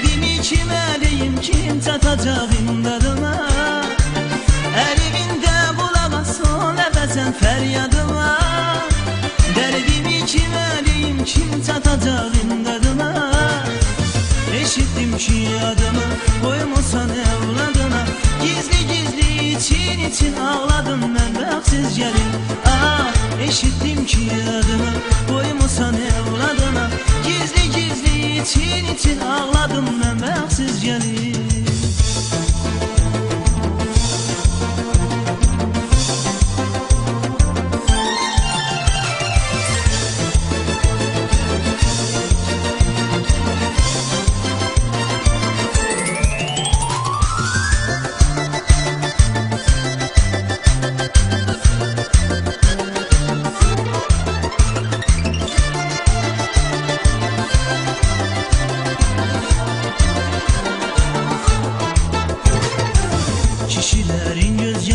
Derdimi kime diyeyim kim tatacak imdadıma? Evinde kulak olsun nefesen feryadıma. Derdimi kime diyeyim kim tatacak imdadıma? Eşittim ki adımı koymusan evladına Gizli gizli için için ağladım için için ağladım baksız gelin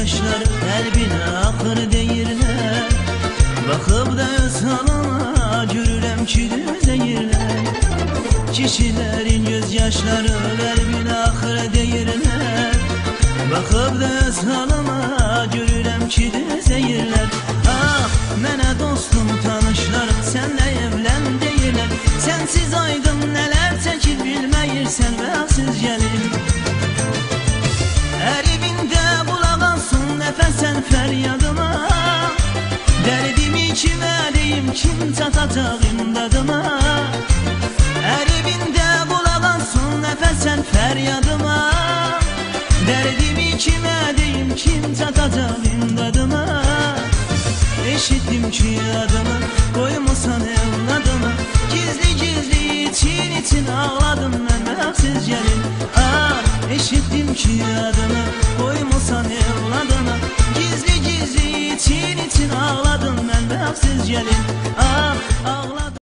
yaşlar Qəlbinə axır deyirlər Baxıb da öz halana Görürəm ki düz deyirlər Kişilərin göz yaşları Qəlbinə axır deyirlər Baxıb da öz halana Görürəm ki düz deyirlər Ah mənə dostum tanışlar Sənlə evlən deyirlər Sənsiz aydın nələr çəkir Bilməyirsən və siz gəlir kim tatacak imdadıma kulak alsın nefesen feryadıma. Derdimi kime diyeyim kim tatacak imdadıma Eşittim ki adımı koymusan evladıma. Gizli gizli için için ağladım